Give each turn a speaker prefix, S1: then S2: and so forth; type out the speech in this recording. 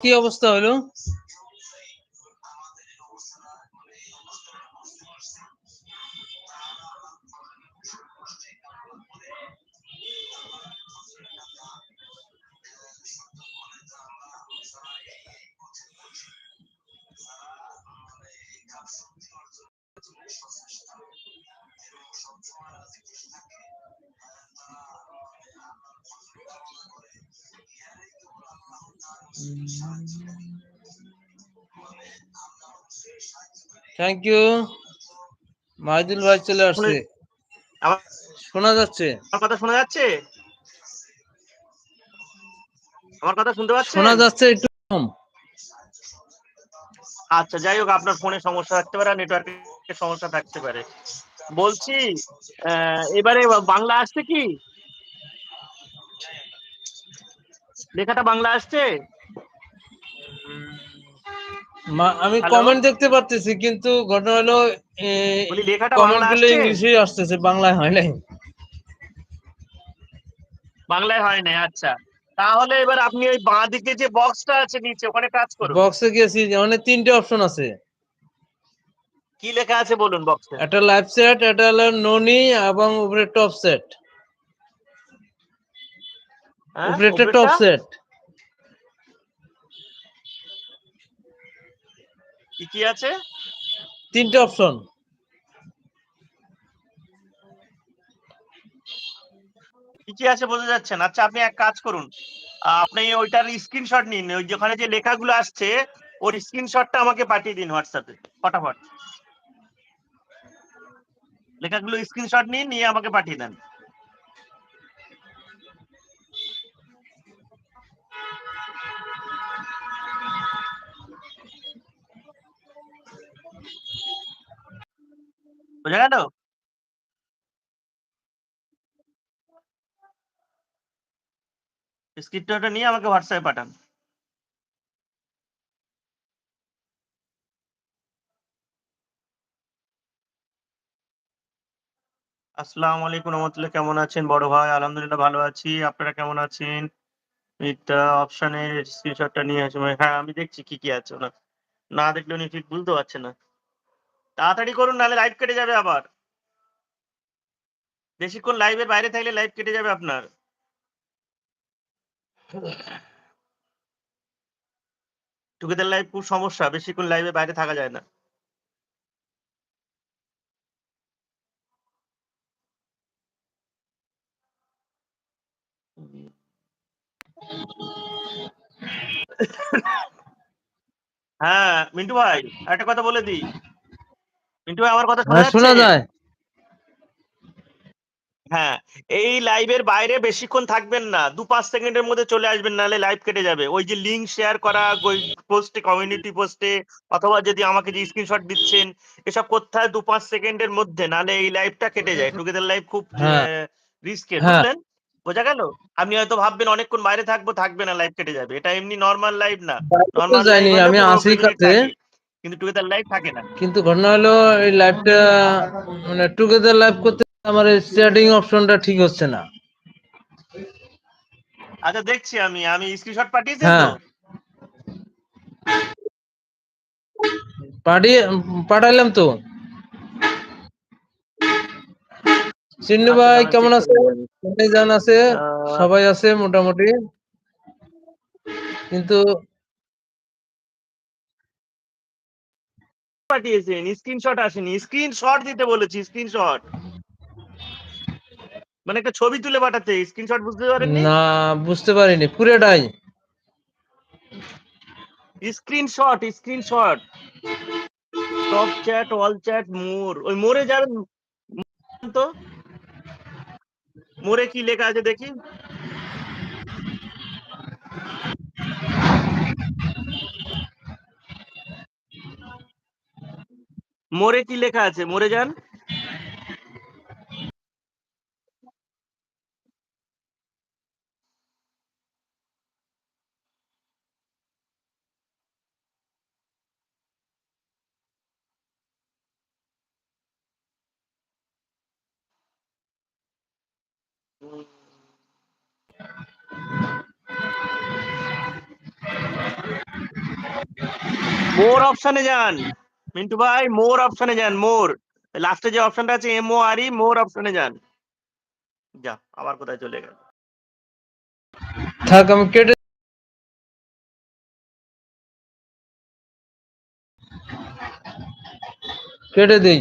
S1: কি অবস্থা হলো থ্যাংক ইউ মাহিদুল ভাই চলে আসছে। শোনা যাচ্ছে?
S2: আমার কথা শোনা যাচ্ছে? আমার কথা শুনতে পাচ্ছেন?
S1: শোনা যাচ্ছে একটু কম।
S2: আচ্ছা যাই হোক আপনার ফোনে সমস্যা থাকতে পারে নেটওয়ার্কের সমস্যা থাকতে পারে। বলছি আহ, এবারে বাংলা আসছে কি? লেখাটা বাংলা আসছে?
S1: আমি কমেন্ট দেখতে পারতেছি কিন্তু ঘটনা হলো
S2: কমেন্টগুলো
S1: ইংলিশে আসতেছে বাংলায় হয় নাই।
S2: বাংলায় হয় নাই আচ্ছা। তাহলে এবার আপনি ওই বাঁ দিকে যে বক্সটা আছে নিচে ওখানে কাজ করুন।
S1: বক্সে গেছি মানে তিনটে অপশন আছে।
S2: কি লেখা আছে বলুন বক্সে
S1: একটা লাইভ সেট একটা হলো ননি এবং উপরে টপ সেট
S2: হ্যাঁ,
S1: উপরে একটা টপ সেট
S2: কি কি আছে?
S1: তিনটে অপশন।
S2: কি কি আছে বোঝা যাচ্ছে না। আচ্ছা আপনি এক কাজ করুন। আপনি ওইটার স্ক্রিনশট নিন। ওই যেখানে যে লেখাগুলো আসছে ওর স্ক্রিনশটটা আমাকে পাঠিয়ে দিন হোয়াটসঅ্যাপে। ফটাফট। লেখাগুলো স্ক্রিনশট নিন নিয়ে আমাকে পাঠিয়ে দেন। বোঝা গেল? স্ক্রিপ্টটা নিয়ে আমাকে হোয়াটসঅ্যাপে পাঠান। আসসালামু আলাইকুম রহমতুল্লাহ, কেমন আছেন? বড় ভাই, আলহামদুলিল্লাহ ভালো আছি। আপনারা কেমন আছেন? এটা অপশনের স্ক্রিনশটটা নিয়ে আসবে হ্যাঁ আমি দেখছি কি কি আছে না দেখলে উনি ঠিক বুঝতে পারছে না। তাড়াতাড়ি করুন, নাহলে লাইভ কেটে যাবে আবার। বেশিক্ষণ লাইভের বাইরে থাকলে লাইভ কেটে যাবে আপনার। টুগেদার লাইভ খুব সমস্যা, বেশিক্ষণ লাইভে বাইরে থাকা যায় না। হ্যাঁ মিন্টু ভাই, একটা কথা বলে দিই। মিন্টু ভাই আমার কথা শোনা
S1: হ্যাঁ? যায়।
S2: হ্যাঁ এই লাইভের বাইরে বেশিক্ষণ থাকবেন না। দু পাঁচ সেকেন্ডের মধ্যে চলে আসবেন নাহলে লাইভ কেটে যাবে। ওই যে লিংক শেয়ার করা পোস্টে কমিউনিটি পোস্টে অথবা যদি আমাকে যে স্ক্রিনশট দিচ্ছেন এসব করতে হয় দু পাঁচ সেকেন্ডের মধ্যে নাহলে এই লাইভটা কেটে যায়। টুগেদার লাইভ খুব
S1: হ্যাঁ।
S2: রিস্কের
S1: হ্যাঁ।
S2: বুঝলেন? বোঝা গেল? আপনি হয়তো ভাববেন অনেকক্ষণ বাইরে থাকব থাকবে না লাইভ কেটে যাবে। এটা এমনি নর্মাল লাইভ না। নর্মাল
S1: আমি আসি কাছে
S2: কিন্তু টুগেদার লাইভ থাকে না।
S1: কিন্তু ঘটনা হলো এই লাইভটা মানে টুগেদার লাইভ করতে আমার স্টার্টিং অপশনটা ঠিক হচ্ছে না।
S2: আচ্ছা দেখছি আমি আমি স্ক্রিনশট পাঠিয়েছেন
S1: হ্যাঁ
S2: তো?
S1: পাঠিয়ে পাঠাইলাম তো। চিন্নু
S2: আচ্ছা,
S1: ভাই কেমন আছে? জান আছে সবাই আছে মোটামুটি। কিন্তু
S2: পাঠিয়েছেন স্ক্রিনশট আসেনি। স্ক্রিনশট দিতে বলেছি স্ক্রিনশট মানে একটা ছবি তুলে পাঠাতে স্ক্রিনশট বুঝতে পারেননি?
S1: না বুঝতে পারিনি পুরোটাই।
S2: Screenshot screenshot top chat all chat more. ওই মোরে যাবেন তো? মোরে কি লেখা আছে দেখি? মোরে কি লেখা আছে? মোরে যান। মোর অপশনে যান। মিন্টু ভাই, মোর অপশনে যান, মোর। লাস্টে যে অপশনটা আছে এম ও আর ই মোর অপশনে যান। যা, আবার কোথায় চলে গেল।
S1: থাক, আমি কেটে কেটে দেই।